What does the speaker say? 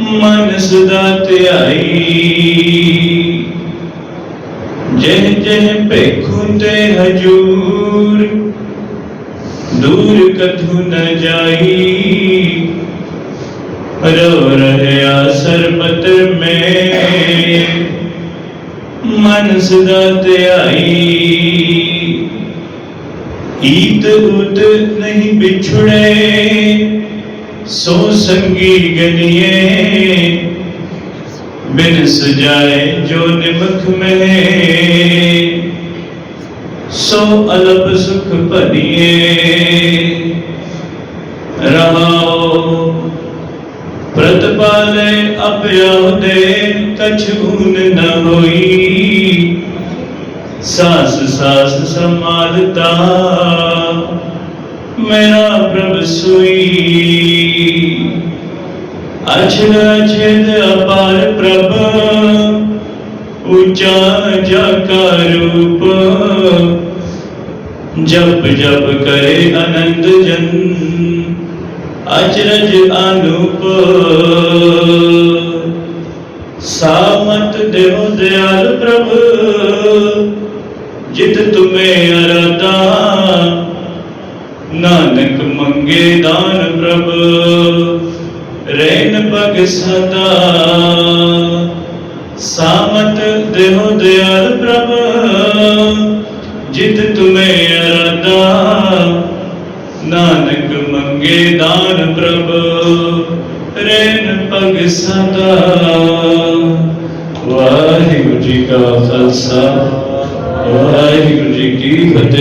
منسدہ آئی۔ جہ جہ پہ کھوتے حجور دور کتھو نہ جائی۔ رو رہے آسر پتر میں منسدہ آئی۔ عید اوت نہیں بچھڑے۔ سو سنگی گلیے بن سجائے جو نمک میں سو علب سکھ پریے رہاؤ۔ پرتپالے اپیاؤ دے کچھ اون نہ ہوئی۔ ساس ساس سمالتا میرا پرب سوئی اچھل اچھد اپار پرب اچا جا روپ جب جب کرے انند جن اچرج انوپ سامت دیو دیال پرب جت تمہیں ارادہ ਨਾਨਕ ਮੰਗੇ ਦਾਨ ਪ੍ਰਭ, ਰੈਨ ਪਗ ਸਦਾ। ਸਾਮਤ ਦੇਹ ਦਿਆਲ ਪ੍ਰਭ, ਜਿਤ ਤੁਮੇ ਅਰਦਾ ਨਾਨਕ ਮੰਗੇ ਦਾਨ ਪ੍ਰਭ, ਰੈਨ ਪਗ ਸਦਾ। ਵਾਹਿਗੁਰੂ ਜੀ ਕਾ ਖਾਲਸਾ, ਵਾਹਿਗੁਰੂ ਜੀ ਕੀ ਫਤਿਹ।